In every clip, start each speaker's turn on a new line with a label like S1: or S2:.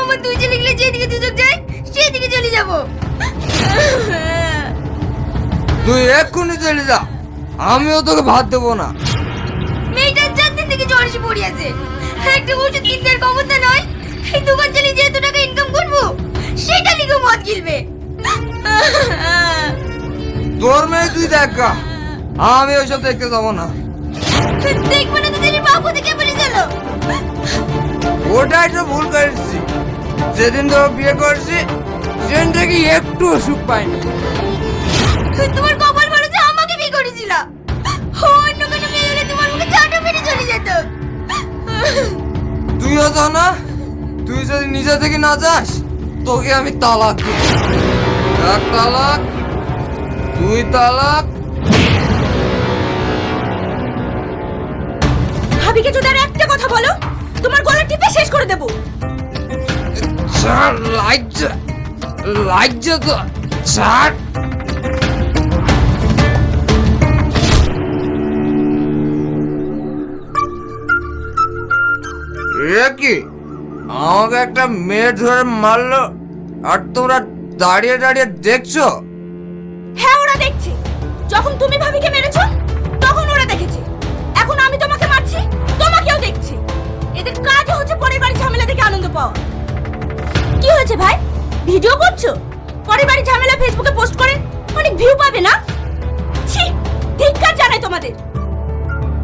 S1: আমার দুই ছেলে গেলে যেদিকে দুচোখ যায় সেদিকে চলে যাব।
S2: তুই এক্ষুনি চলে যা। আমিও তোকে ভাত দেবো না।
S1: মেয়েটার চার দিন থেকে জ্বর এসে পড়ে আছে একটা ওষুধ কিনতে ক্ষমতা নয়। এই দোকান চালিয়ে যে টাকা ইনকাম করব সেটা লিখে মদ গিলবে।
S2: তোর মেয়ে তুই দেখ গা। আমি ওইসব দেখতে যাব না।
S1: দেখব না তো বাবু থেকে বলে চলো
S2: ওটাই তো ভুল করেছি। যেদিন তোকে বিয়ে করছি সেদিন থেকে একটু সুখ পাইনি।
S1: তোমার কপাল ভালো যে আমাকে বিয়ে করেছিল। অন্য কোনো মেয়ে হলে তোমার মুখে চাটা মেরে চলে যেত।
S2: তুইও তো না তুই যদি নিজে থেকে না যাস তোকে আমি তালাক দিব। এক তালাক দুই তালাক।
S1: ভাবিকে যদি আর একটা কথা বলো তোমার গলা টিপে শেষ করে দেবো।
S2: ছাড় লাইজা লাইজা তো কি? আমাকে একটা মেয়ে ধরে মারলো আর তোমরা দাঁড়িয়ে দাঁড়িয়ে দেখছ?
S1: হ্যাঁ ওরা দেখছে। যখন তুমি ভাবিকে মেরেছো হয়েছে ভাই? ভিডিও করছ? পরে বাড়ি ঝামেলা ফেসবুকে পোস্ট করে, অনেক ভিউ পাবে না? ছি, ধিক্কার জানাই তোমাদের।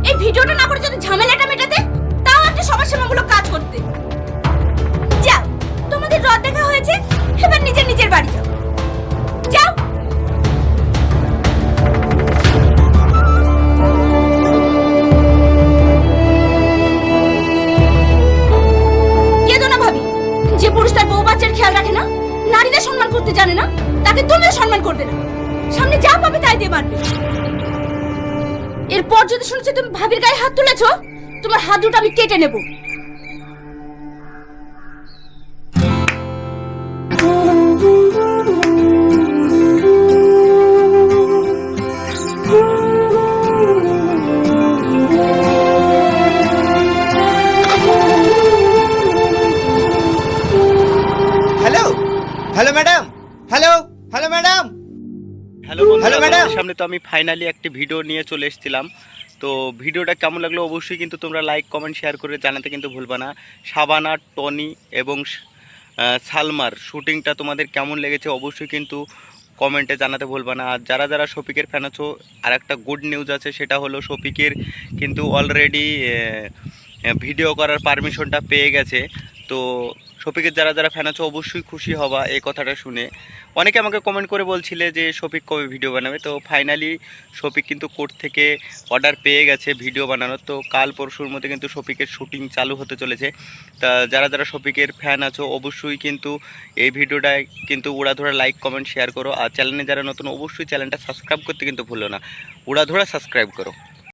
S1: এই ভিডিওটা না করে যদি ঝামেলাটা মেটাতে, তাও একটা সমাজসেবামূলক করতে জানে না, তাকে তুমিও সম্মান করবে না। সামনে যা পাবে তাই দিয়ে মারবে এরপর যদি শুনেছি তুমি ভাবির গায়ে হাত তুলেছো, তোমার হাত দুটো আমি কেটে নেব।
S3: Hello madam hello hello madam
S4: hello
S3: hello
S4: madam সামনে তো আমি ফাইনালি একটি ভিডিও নিয়ে চলে এসেছিলাম। তো ভিডিওটা কেমন লাগল অবশ্যই কিন্তু তোমরা লাইক কমেন্ট শেয়ার করে জানাতে কিন্তু ভুলবা না। শাবানা টনি এবং সালমার শুটিংটা তোমাদের কেমন লেগেছে অবশ্যই কিন্তু কমেন্টে জানাতে ভুলবা না। আর যারা যারা শফিকের ফ্যান আছো আর একটা গুড নিউজ আছে সেটা হলো শফিকের কিন্তু অলরেডি ভিডিও করার পারমিশনটা পেয়ে গেছে। তো শফিকের যারা যারা ফ্যান আছো, অবশ্যই খুশি হবা এই কথাটা শুনে। অনেকে আমাকে কমেন্ট করে বলছিলে যে, শফিক কবে ভিডিও বানাবে? তো ফাইনালি শফিক কিন্তু কোর্ট থেকে অর্ডার পেয়ে গেছে ভিডিও বানানোর। তো কাল পরশুর মধ্যে কিন্তু শফিকের শুটিং চালু হতে চলেছে। তা যারা যারা শফিকের ফ্যান আছো, অবশ্যই কিন্তু এই ভিডিওটায় কিন্তু উড়াধরা লাইক কমেন্ট শেয়ার করো। আর চ্যানেলে যারা নতুন, অবশ্যই চ্যানেলটা সাবস্ক্রাইব করতে কিন্তু ভুলো না। উড়াধরা সাবস্ক্রাইব করো।